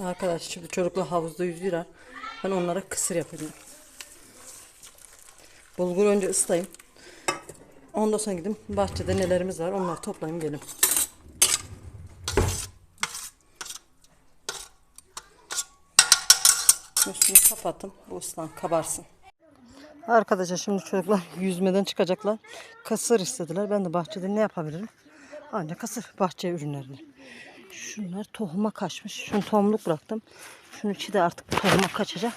Arkadaşlar şimdi çocuklar havuzda yüzüyorlar. Ben onlara kısır yapacağım. Bulgur önce ıslayayım. Ondan sonra gidip bahçede nelerimiz var onları toplayayım gelin. Üstünü kapattım. Bu ıslan kabarsın. Arkadaşlar şimdi çocuklar yüzmeden çıkacaklar. Kasır istediler. Ben de bahçede ne yapabilirim? Ancak kasır bahçe ürünlerini. Şunlar tohuma kaçmış. Şunu tohumluk bıraktım. Şunun içi de artık tohuma kaçacak.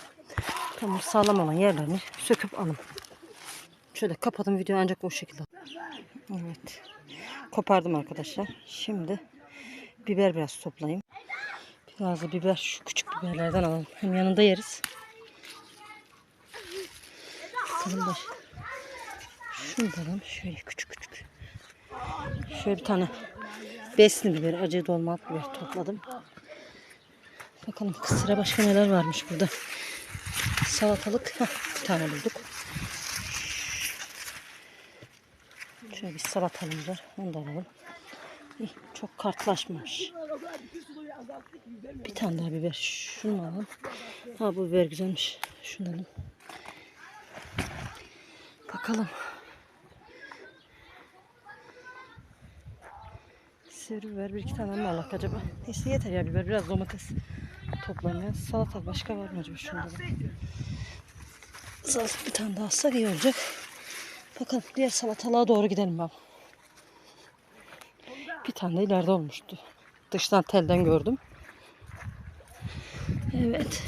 Tamam sağlam olan yerlerini söküp alın. Şöyle kapadım videoyu ancak o şekilde. Evet. Kopardım arkadaşlar. Şimdi biber biraz toplayayım. Biraz da biber şu küçük biberlerden alalım. Hem yanında yeriz. Da alalım. Şöyle küçük küçük. Şöyle bir tane besli biber, acı dolma biber topladım. Bakalım kısıra başka neler varmış burada. Salatalık. Heh, bir tane bulduk. Şöyle bir salatalımız var. Onu da alalım. İyi, çok kartlaşmamış. Bir tane daha biber. Şunu alalım. Ha bu biber güzelmiş. Şunu alalım. Bakalım. Sivri biber bir iki tane mi alak acaba? Neyse yeter ya biber biraz domates toplayayım ya. Salata başka var mı acaba şunda da? Salata bir tane daha alsak iyi olacak. Bakalım diğer salatalığa doğru gidelim baba. Bir tane de ileride olmuştu. Dıştan telden gördüm. Evet.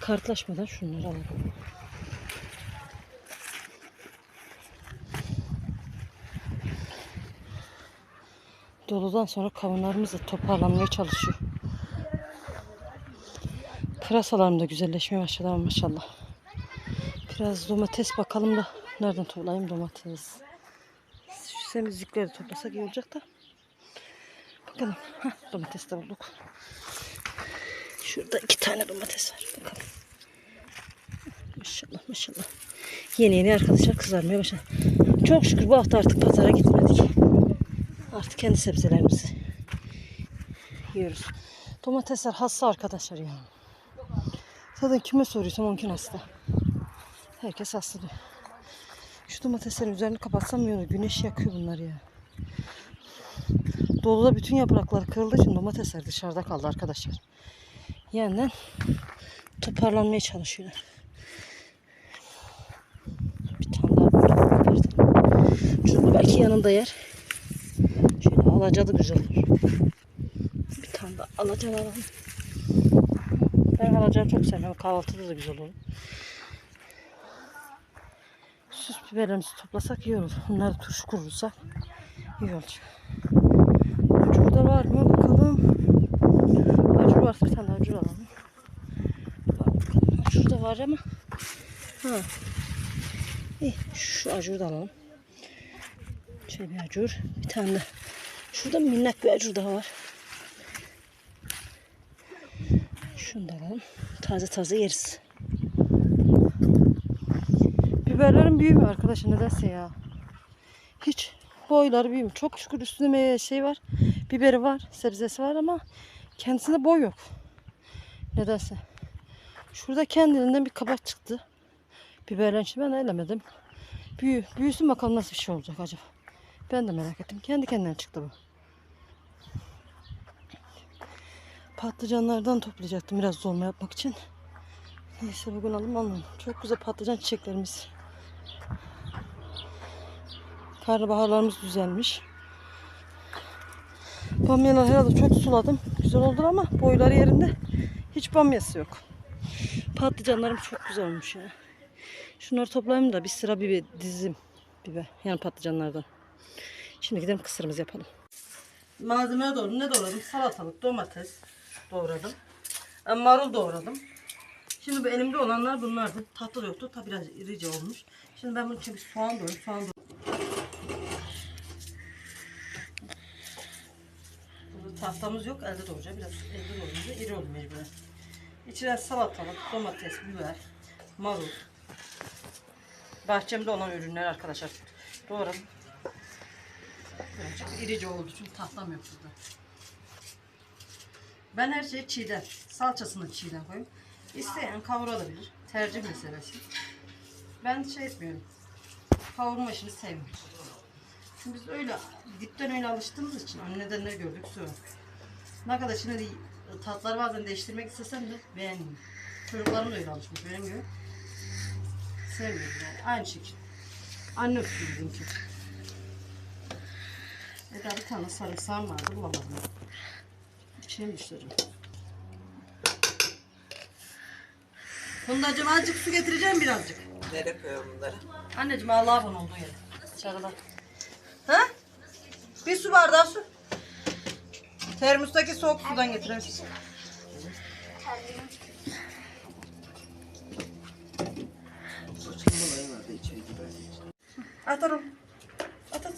Kartlaşmadan şunları alalım. Doludan sonra kavunlarımız da toparlanmaya çalışıyor. Pırasalarım da güzelleşmeye başladı ama maşallah. Biraz domates bakalım da nereden toplayayım domates. Şu semizlikleri toplasak iyi olacak da. Bakalım. Heh, domates de bulduk. Şurada iki tane domates var. Bakalım. Maşallah maşallah. Yeni yeni arkadaşlar kızarmaya başladı. Çok şükür bu hafta artık pazara gitmedik. Artık kendi sebzelerimizi yiyoruz. Domatesler hasta arkadaşlar ya. Zaten kime soruyorsam onkin hasta. Herkes hasta. Şu domateslerin üzerini kapatsam iyi olur. Güneş yakıyor bunlar ya. Doluda bütün yaprakları kırıldığı için domatesler dışarıda kaldı arkadaşlar. Yeniden toparlanmaya çalışıyorlar. Bir tane daha kopartalım. Şunu belki yanında yer. Alacalı güzel olur. Bir tane daha alacalı alalım. Ben alacağı çok seviyorum. Kahvaltıda da güzel olur. Süs biberlerimizi toplasak iyi olur. Bunları turşu kurursak iyi olacak. Acur da var mı bakalım. Acur var. Bir tane acur alalım. Acur da var ama. Ha. İyi. Şu acur da alalım. Şöyle bir acur. Bir tane de. Şurada minnak bir acur daha var. Şunu da alalım. Taze taze yeriz. Biberlerin büyümüyor arkadaşlar nedense ya. Hiç boyları büyümüyor. Çok şükür üstünde şey var. Biberi var, sebzesi var ama kendisinde boy yok. Nedense. Şurada kendiliğinden bir kabak çıktı. Biberlerin için ben elemedim. Büyü, büyüsün bakalım nasıl bir şey olacak acaba. Ben de merak ettim. Kendi kendine çıktı bu. Patlıcanlardan toplayacaktım biraz dolma yapmak için. Neyse bugün alım almadım. Çok güzel patlıcan çiçeklerimiz. Karnabaharlarımız düzelmiş. Bamyalar herhalde çok suladım. Güzel oldu ama boyları yerinde. Hiç bamyası yok. Patlıcanlarım çok güzel olmuş ya. Şunları toplayayım da bir sıra bir dizim biber. Yani patlıcanlardan. Şimdi gidelim kısırımızı yapalım. Malzemeye doğru ne doğradım? Salatalık, domates doğradım. E, Marul doğradım. Şimdi bu elimde olanlar bunlardı. Tatlı yoktu. Tabi biraz irice olmuş. Şimdi ben bunun için bir soğan doğradım. Soğan. Burada tahtamız yok. Elde doğrayacağım. Biraz elde doğrayınca iri olur mecburen. İçine salatalık, domates, biber, marul. Bahçemde olan ürünler arkadaşlar. Doğradım. Birazcık irice oldu çünkü tahtam yok burada. Ben her şeyi çiğden. Salçasını çiğden koyuyorum. İsteyen kavurabilir. Tercih meselesi. Ben şey etmiyorum. Kavurma işini sevmiyorum. Çünkü biz öyle dipten öyle alıştığımız için anneden ne gördük sonra. Ne kadar şimdi tatları bazen değiştirmek istesem de beğenmiyorum. Çocuklarım da öyle alışmış beğenmiyor. Sevmiyorum yani aynı şekilde. Anne usulü bizimki. E daha bir tane sarımsağım vardı bulamadım. Mi düşürürüm? Fundacığım azıcık su getireceğim birazcık. Nereye koyuyorum bunları? Anneciğim Allah'a falan olduğu yere. Dışarıda. Ha? Bir su bardağı su. Termostaki soğuk sudan getirebilirsin. Saçmalama vardı içeri girer. At oğlum. At at.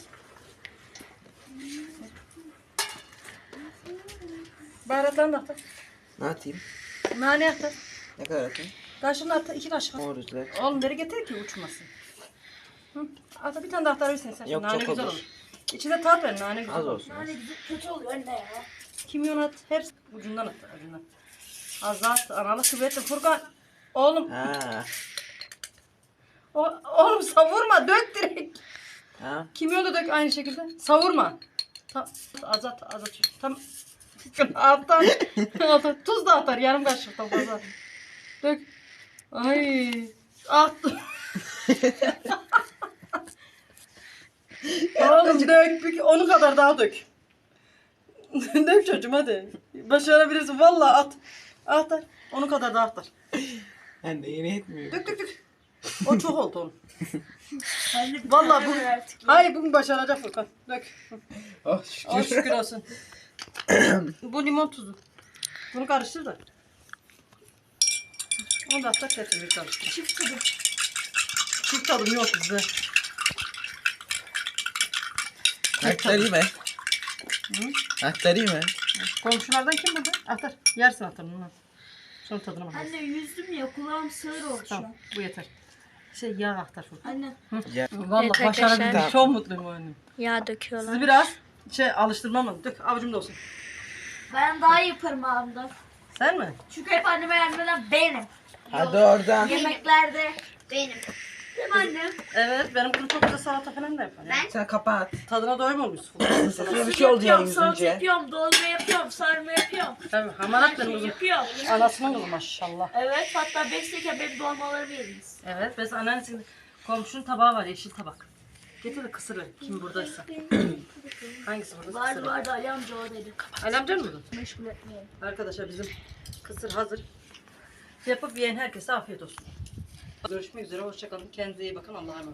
Baharatlarını da at. Ne atayım? Nane at. Ne kadar atayım? Kaşığını at. iki kaşık at. Oğlum beri getir ki uçmasın. Hı? At bir tane daha atar verirsin sen. Yok, nane çok güzel olur. olur. İçine tat ver nane güzel Az olsun. Hani güzel kötü oluyor anne ya. Kimyon at. Hepsi ucundan at. Ucundan. Az daha at. Analı kuvvetli. Furkan. Oğlum. Ha. O, oğlum savurma. Dök direkt. Ha. Kimyon da dök aynı şekilde. Savurma. Tam, az at. Az at. Tam. Alttan. Alttan. Tuz da atar. Yarım kaşıktan fazla. Dök. Ay. Attım. Oğlum dök. Bir- Onu kadar daha dök. dök çocuğum hadi. Başarabilirsin. Vallahi at. At. Onu kadar daha atar. Ben de yeni etmiyorum. Dök dök dök. O çok oldu onun. Tane bu. Hayır bugün başaracak Furkan. Dök. Oh şükür. şükür olsun. Bu limon tuzu. Bunu karıştır da. Onu da atsak hepsini karıştır. Çift tadım. Çift tadım yok bizde. Aktarayım mı? Aktarayım mı? Komşulardan kim burada? Atar. Yersin atarını. onu. Sonra tadına bak. Anne yüzdüm ya kulağım sığır oldu şu Tamam an. bu yeter. Şey yağ aktar Furkan. Anne Ya. Vallahi Evet başarabildim. arkadaşlar. Çok mutluyum o annem. Yağ döküyorlar. Sizi biraz şey alıştırmam lazım. Dök avucumda olsun. ben daha iyi yaparım abimden. Sen mi? Çünkü hep anneme yardım eden benim. Hadi oradan. Yemeklerde benim. Değil mi annem? Evet benim kızım çok güzel salata falan da yapar. Yani. Sen kapat. Tadına doymamış. Sana bir şey oldu ya yapıyorum, salata yüzünce. yapıyorum, dolma yapıyorum, sarma yapıyorum. Tabii hamarat benim Şey kızım. yapıyorum. Anasının kızı maşallah. Evet hatta beşteyken benim dolmalarımı yediniz. Evet, biz anneannesinin komşunun tabağı var, yeşil tabak. Getir de kısır ver, kim buradaysa. Hangisi burada? Vardı Kısır ver. vardı Ali amca oradaydı. Ali amcan mı? Meşgul etmeyelim. Arkadaşlar bizim kısır hazır. Yapıp yiyen herkese afiyet olsun. Görüşmek üzere, hoşçakalın. Kendinize iyi bakın. Allah'a emanet